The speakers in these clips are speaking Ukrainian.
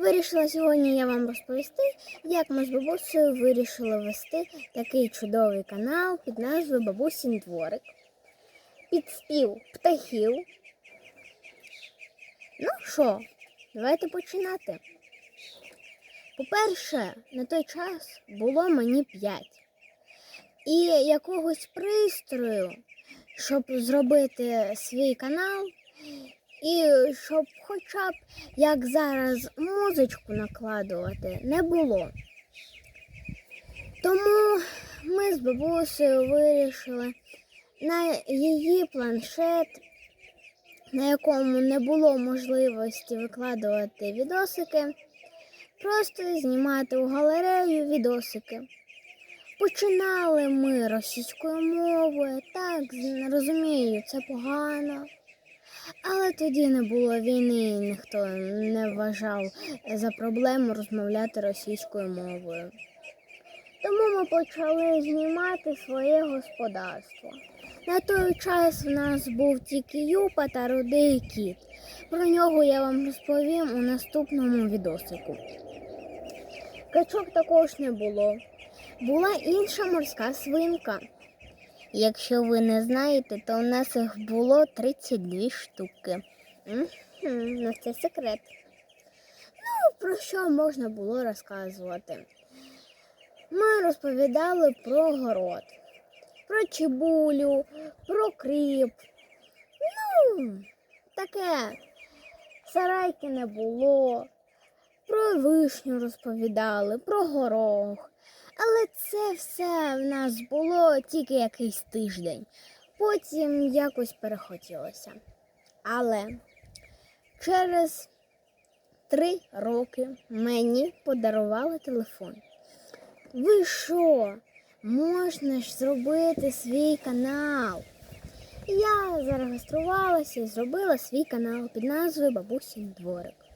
Вирішила сьогодні я вам розповісти, як ми з бабусею вирішили вести такий чудовий канал під назвою Бабусін дворик. Під спів птахів. Ну що, давайте починати. По-перше, на той час було мені 5. І якогось пристрою, щоб зробити свій канал, і щоб хоча б як зараз музичку накладувати, не було. Тому ми з бабусею вирішили на її планшет, на якому не було можливості викладувати відосики, просто знімати у галерею відосики. Починали ми російською мовою, так, розумію, це погано. Але тоді не було війни, і ніхто не вважав за проблему розмовляти російською мовою. Тому ми почали знімати своє господарство. На той час в нас був тільки Юпа та рудий кіт. Про нього я вам розповім у наступному відосику. Качок також не було. Була інша морська свинка. Якщо ви не знаєте, то у нас їх було 32 штуки. Мгм, Ну, це секрет. Ну, про що можна було розказувати? Ми розповідали про город, про чебулю, про кріп. Ну, таке. Сарайки не було. Про вишню розповідали, про горох. Але це все в нас було тільки якийсь тиждень. Потім якось перехотілося. Але через три роки мені подарували телефон. Ви що? Можна ж зробити свій канал? Я зареєструвалася і зробила свій канал під назвою Бабусін дворик.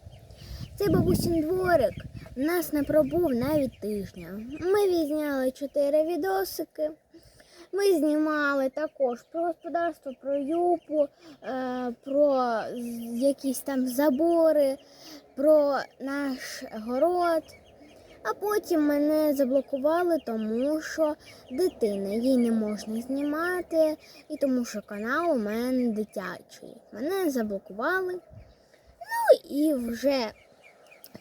Цей бабусін дворик у нас не пробув навіть тижня. Ми відзняли чотири відосики. Ми знімали також про господарство, про юпу, е, про якісь там забори, про наш город. А потім мене заблокували, тому що дитина їй не можна знімати, і тому що канал у мене дитячий. Мене заблокували. Ну і вже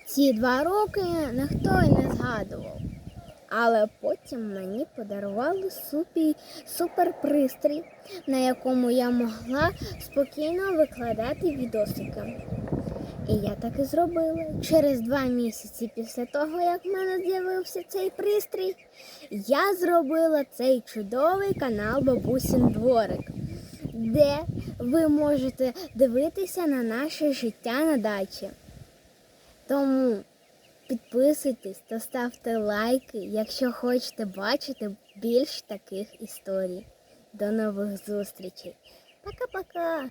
ці два роки ніхто й не згадував. Але потім мені подарували супі, суперпристрій, на якому я могла спокійно викладати відосики. І я так і зробила. Через два місяці після того, як в мене з'явився цей пристрій, я зробила цей чудовий канал Бабусін Дворик, де ви можете дивитися на наше життя на дачі. Тому підписуйтесь та ставте лайки, якщо хочете бачити більш таких історій. До нових зустрічей. Пока-пока!